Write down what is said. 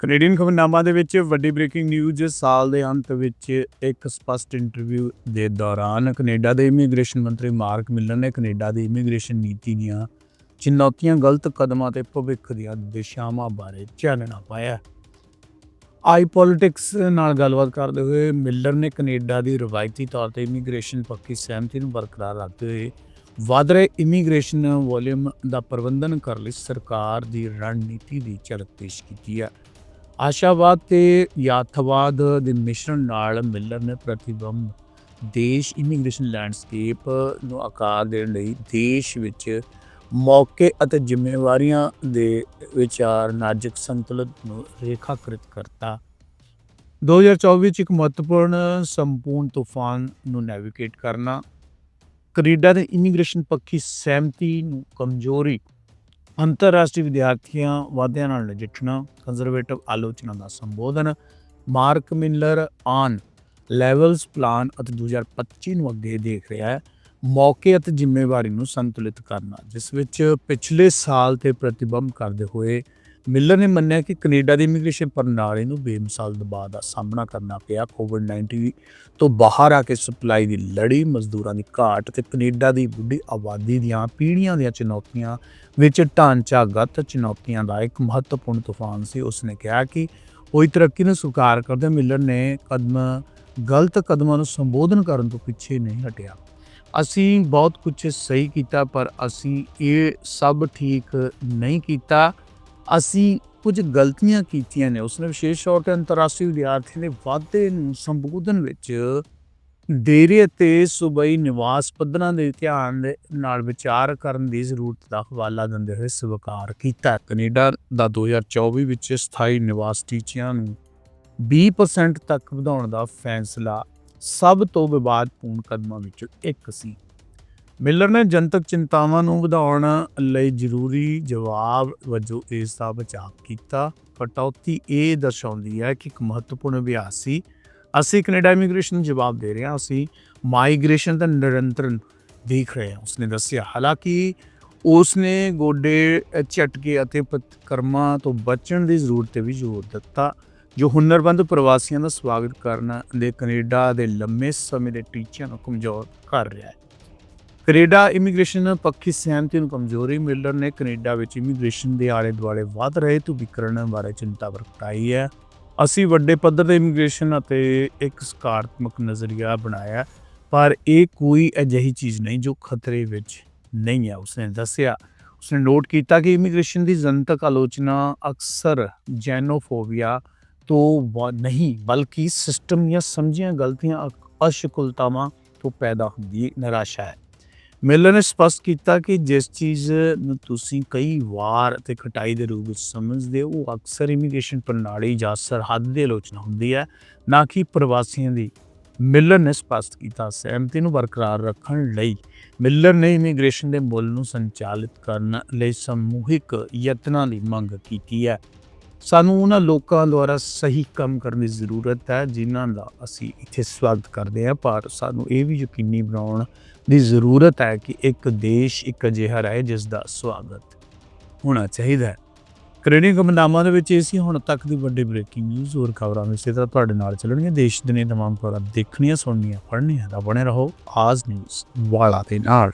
Canadian ਖਬਰਨਾਮਾ ਦੇ ਵਿੱਚ ਵੱਡੀ ਬ੍ਰੇਕਿੰਗ ਨਿਊਜ਼ ਸਾਲ ਦੇ ਅੰਤ ਵਿੱਚ ਇੱਕ ਸਪਸ਼ਟ ਇੰਟਰਵਿਊ ਦੇ ਦੌਰਾਨ ਕੈਨੇਡਾ ਦੇ ਇਮੀਗ੍ਰੇਸ਼ਨ ਮੰਤਰੀ ਮਾਰਕ ਮਿਲਰ ਨੇ ਕੈਨੇਡਾ ਦੀ ਇਮੀਗ੍ਰੇਸ਼ਨ ਨੀਤੀ ਦੀਆਂ ਚੁਣੌਤੀਆਂ, ਗਲਤ ਕਦਮਾਂ ਤੇ ਭਵਿੱਖ ਦੀਆਂ ਦਿਸ਼ਾਵਾਂ ਬਾਰੇ ਚਾਨਣਾ ਪਾਇਆ। ਆਈ ਪੋਲਿਟਿਕਸ ਨਾਲ ਗੱਲਬਾਤ ਕਰਦੇ ਹੋਏ ਮਿਲਰ ਨੇ ਕੈਨੇਡਾ ਦੀ ਰਵਾਇਤੀ ਤੌਰ ਤੇ ਇਮੀਗ੍ਰੇਸ਼ਨ ਪੱਖੀ ਸਹਿਮਤੀ ਨੂੰ ਬਰਕਰਾਰ ਰੱਖਦੇ ਹੋਏ ਵਧ ਰਹੇ ਇਮੀਗ੍ਰੇਸ਼ਨ ਵੋਲਿਊਮ ਦਾ ਪ੍ਰਬੰਧਨ ਕਰਨ ਲਈ ਸਰਕਾਰ ਦੀ ਰਣਨੀਤੀ ਦੀ ਝਲਕ ਪੇਸ਼ ਕੀਤੀ ਹੈ ਆਸ਼ਾਵਾਦ ਤੇ ਯਾਥਵਾਦ ਦੇ ਮਿਸ਼ਰਣ ਨਾਲ ਮਿਲਰ ਨੇ ਪ੍ਰਤੀਬੰਬ ਦੇਸ਼ ਇਮੀਗ੍ਰੇਸ਼ਨ ਲੈਂਡਸਕੇਪ ਨੂੰ ਆਕਾਰ ਦੇਣ ਲਈ ਦੇਸ਼ ਵਿੱਚ ਮੌਕੇ ਅਤੇ ਜ਼ਿੰਮੇਵਾਰੀਆਂ ਦੇ ਵਿਚਾਰ ਨਾਜ਼ੁਕ ਸੰਤੁਲਨ ਨੂੰ ਰੇਖਾਕ੍ਰਿਤ ਕਰਤਾ। 2024 ਚ ਇੱਕ ਮਹੱਤਵਪੂਰਨ ਸੰਪੂਰਨ ਤੂਫਾਨ ਨੂੰ ਨੈਵੀਗੇਟ ਕਰਨਾ, ਕੈਨੇਡਾ ਦੇ ਇਮੀਗ੍ਰੇਸ਼ਨ ਪੱਖੀ ਸਹਿਮਤੀ ਨੂੰ ਕਮਜ਼ੋਰੀ ਅੰਤਰਰਾਸ਼ਟਰੀ ਵਿਦਿਆਰਥੀਆਂ ਵਾਧਿਆਂ ਨਾਲ ਨਜਿੱਠਣਾ ਕੰਜ਼ਰਵੇਟਿਵ ਆਲੋਚਨਾ ਦਾ ਸੰਬੋਧਨ, Mark Miller on levels plan ਅਤੇ 2025 ਨੂੰ ਅੱਗੇ ਦੇਖ ਰਿਹਾ ਹੈ, ਮੌਕੇ ਅਤੇ ਜ਼ਿੰਮੇਵਾਰੀ ਨੂੰ ਸੰਤੁਲਿਤ ਕਰਨਾ, ਜਿਸ ਵਿੱਚ ਪਿਛਲੇ ਸਾਲ ਤੇ ਪ੍ਰਤੀਬੰਧ ਕਰਦੇ ਹੋਏ ਮਿਲਰ ਨੇ ਮੰਨਿਆ ਕਿ ਕੈਨੇਡਾ ਦੀ ਇਮੀਗ੍ਰੇਸ਼ਨ ਪ੍ਰਣਾਲੀ ਨੂੰ ਬੇਮਿਸਾਲ ਦਬਾਅ ਦਾ ਸਾਹਮਣਾ ਕਰਨਾ ਪਿਆ। ਕੋਵਿਡ-19 ਤੋਂ ਬਾਹਰ ਆ ਕੇ ਸਪਲਾਈ ਦੀ ਲੜੀ, ਮਜ਼ਦੂਰਾਂ ਦੀ ਘਾਟ ਤੇ ਕੈਨੇਡਾ ਦੀ ਬੁੱਢੀ ਆਬਾਦੀ ਦੀਆਂ ਪੀੜ੍ਹੀਆਂ ਦੀਆਂ ਚੁਣੌਤੀਆਂ ਵਿੱਚ ਢਾਂਚਾਗਤ ਚੁਣੌਤੀਆਂ ਦਾ ਇੱਕ ਮਹੱਤਵਪੂਰਨ ਤੂਫਾਨ ਸੀ। ਉਸਨੇ ਕਿਹਾ ਕਿ ਹੋਈ ਤਰੱਕੀ ਨੂੰ ਸਵੀਕਾਰ ਕਰਦੇ ਮਿਲਰ ਨੇ ਕਦਮ, ਗਲਤ ਕਦਮਾਂ ਨੂੰ ਸੰਬੋਧਨ ਕਰਨ ਤੋਂ ਪਿੱਛੇ ਨਹੀਂ ਹਟਿਆ। ਅਸੀਂ ਬਹੁਤ ਕੁਝ ਸਹੀ ਕੀਤਾ, ਪਰ ਅਸੀਂ ਇਹ ਸਭ ਠੀਕ ਨਹੀਂ ਕੀਤਾ। ਅਸੀਂ ਕੁਝ ਗਲਤੀਆਂ ਕੀਤੀਆਂ ਨੇ, ਉਸਨੇ ਵਿਸ਼ੇਸ਼ ਤੌਰ ਤੇ ਅੰਤਰਰਾਸ਼ਟਰੀ ਵਿਦਿਆਰਥੀਆਂ ਦੇ ਵਾਧੇ ਨੂੰ ਸੰਬੋਧਨ ਵਿੱਚ ਦੇਰੇ ਅਤੇ ਸੂਬਾਈ ਨਿਵਾਸ ਪੱਧਰਾਂ ਦੇ ਧਿਆਨ ਦੇ ਨਾਲ ਵਿਚਾਰ ਕਰਨ ਦੀ ਜ਼ਰੂਰਤ ਦਾ ਹਵਾਲਾ ਦਿੰਦੇ ਹੋਏ ਸਵੀਕਾਰ ਕੀਤਾ। ਕੈਨੇਡਾ ਦਾ 2024 ਵਿੱਚ ਸਥਾਈ ਨਿਵਾਸ ਟੀਚਿਆਂ ਨੂੰ 20% ਤੱਕ ਵਧਾਉਣ ਦਾ ਫੈਸਲਾ ਸਭ ਤੋਂ ਵਿਵਾਦਪੂਰਨ ਕਦਮਾਂ ਵਿੱਚੋਂ ਇੱਕ ਸੀ। ਮਿਲਰ ਨੇ ਜਨਤਕ ਚਿੰਤਾਵਾਂ ਨੂੰ ਵਧਾਉਣ ਲਈ ਜ਼ਰੂਰੀ ਜਵਾਬ ਵਜੋਂ ਇਸ ਦਾ ਬਚਾਅ ਕੀਤਾ। ਕਟੌਤੀ ਇਹ ਦਰਸਾਉਂਦੀ ਹੈ ਕਿ ਇੱਕ ਮਹੱਤਵਪੂਰਨ ਅਭਿਆਸ ਸੀ। ਅਸੀਂ ਕੈਨੇਡਾ ਇਮੀਗ੍ਰੇਸ਼ਨ ਨੂੰ ਜਵਾਬ ਦੇ ਰਹੇ ਹਾਂ। ਅਸੀਂ ਮਾਈਗ੍ਰੇਸ਼ਨ ਦਾ ਨਿਰੰਤਰਨ ਦੇਖ ਰਹੇ ਹਾਂ, ਉਸਨੇ ਦੱਸਿਆ। ਹਾਲਾਂਕਿ ਉਸਨੇ ਗੋਡੇ ਝਟਕੇ ਅਤੇ ਪ੍ਰਤਕਰਮਾਂ ਤੋਂ ਬਚਣ ਦੀ ਜ਼ਰੂਰਤ ਤੇ ਵੀ ਜ਼ੋਰ ਦਿੱਤਾ, ਜੋ ਹੁਨਰਬੰਦ ਪ੍ਰਵਾਸੀਆਂ ਦਾ ਸਵਾਗਤ ਕਰਨ ਦੇ ਕੈਨੇਡਾ ਦੇ ਲੰਮੇ ਸਮੇਂ ਦੇ ਟੀਚਿਆਂ ਨੂੰ ਕਮਜ਼ੋਰ ਕਰ ਰਿਹਾ ਹੈ। ਕੈਨੇਡਾ ਇਮੀਗ੍ਰੇਸ਼ਨ ਪੱਖੀ ਸਹਿਮਤੀ ਨੂੰ ਕਮਜ਼ੋਰੀ ਮਿਲਣ ਨੇ। ਕੈਨੇਡਾ ਵਿੱਚ ਇਮੀਗ੍ਰੇਸ਼ਨ ਦੇ ਆਲੇ ਦੁਆਲੇ ਵੱਧ ਰਹੇ ਧੁਵੀਕਰਨ ਬਾਰੇ ਚਿੰਤਾ ਪ੍ਰਗਟਾਈ ਹੈ। ਅਸੀਂ ਵੱਡੇ ਪੱਧਰ ਤੇ ਇਮੀਗ੍ਰੇਸ਼ਨ ਅਤੇ ਇੱਕ ਸਕਾਰਾਤਮਕ ਨਜ਼ਰੀਆ ਬਣਾਇਆ, ਪਰ ਇਹ ਕੋਈ ਅਜਿਹੀ ਚੀਜ਼ ਨਹੀਂ ਜੋ ਖਤਰੇ ਵਿੱਚ ਨਹੀਂ ਹੈ, ਉਸਨੇ ਦੱਸਿਆ। ਉਸਨੇ ਨੋਟ ਕੀਤਾ ਕਿ ਇਮੀਗ੍ਰੇਸ਼ਨ ਦੀ ਜਨਤਕ ਆਲੋਚਨਾ ਅਕਸਰ ਜੈਨੋਫੋਬੀਆ ਤੋਂ ਵਾ- ਨਹੀਂ, ਬਲਕਿ ਸਿਸਟਮ ਜਾਂ ਸਮਝੀਆਂ ਗਲਤੀਆਂ ਅ- ਅਸ਼ਕੁਲਤਾਵਾਂ ਤੋਂ ਪੈਦਾ ਹੁੰਦੀ, ਨਿਰਾਸ਼ਾ ਹੈ। ਮਿਲਰ ਨੇ ਸਪਸ਼ਟ ਕੀਤਾ ਕਿ ਜਿਸ ਚੀਜ਼ ਨੂੰ ਤੁਸੀਂ ਕਈ ਵਾਰ ਤੇ ਖਟਾਈ ਦੇ ਰੂਪ ਵਿੱਚ ਸਮਝਦੇ ਹੋ, ਉਹ ਅਕਸਰ ਇਮੀਗ੍ਰੇਸ਼ਨ ਪ੍ਰਣਾਲੀ ਜਾਂ ਸਰਹੱਦ ਦੀ ਆਲੋਚਨਾ ਹੁੰਦੀ ਹੈ, ਨਾ ਕਿ ਪ੍ਰਵਾਸੀਆਂ ਦੀ। ਮਿਲਰ ਨੇ ਸਪਸ਼ਟ ਕੀਤਾ ਸਹਿਮਤੀ ਨੂੰ ਬਰਕਰਾਰ ਰੱਖਣ ਲਈ ਮਿਲਰ ਨੇ ਇਮੀਗ੍ਰੇਸ਼ਨ ਦੇ ਮੁੱਲ ਨੂੰ ਸੰਚਾਲਿਤ ਕਰਨ ਲਈ ਸਮੂਹਿਕ ਯਤਨਾਂ ਦੀ ਮੰਗ ਕੀਤੀ ਹੈ। ਸਾਨੂੰ ਉਹਨਾਂ ਲੋਕਾਂ ਦੁਆਰਾ ਸਹੀ ਕੰਮ ਕਰਨ ਦੀ ਜ਼ਰੂਰਤ ਹੈ, ਜਿਨ੍ਹਾਂ ਦਾ ਅਸੀਂ ਇੱਥੇ ਸਵਾਗਤ ਕਰਦੇ ਹਾਂ। ਪਰ ਸਾਨੂੰ ਇਹ ਵੀ ਯਕੀਨੀ ਬਣਾਉਣ ਦੀ ਜ਼ਰੂਰਤ ਹੈ ਕਿ ਇੱਕ ਦੇਸ਼ ਇੱਕ ਅਜਿਹਾ ਰਹੇ ਜਿਸ ਦਾ ਸਵਾਗਤ ਹੋਣਾ ਚਾਹੀਦਾ ਹੈ। ਕੈਨੇਡੀਅਨ ਕਮਨਾਮਾ ਦੇ ਵਿੱਚ ਇਹ ਸੀ, ਹੁਣ ਤੱਕ ਦੀ ਵੱਡੀ ਬ੍ਰੇਕਿੰਗ ਨਿਊਜ਼ ਹੋਰ ਖਬਰਾਂ ਇਸੇ ਤਰ੍ਹਾਂ ਤੁਹਾਡੇ ਨਾਲ ਚੱਲਣਗੀਆਂ। ਦੇਸ਼ ਦੁਨੀਆ ਦੇ ਤਮਾਮ ਖਬਰਾਂ ਦੇਖਣੀਆਂ, ਸੁਣਨੀਆਂ, ਪੜ੍ਹਨੀਆਂ, ਤਾਂ ਬਣੇ ਰਹੋ ਆਜ ਨਿਊਜ਼ ਵਾਲਾ ਦੇ ਨਾਲ।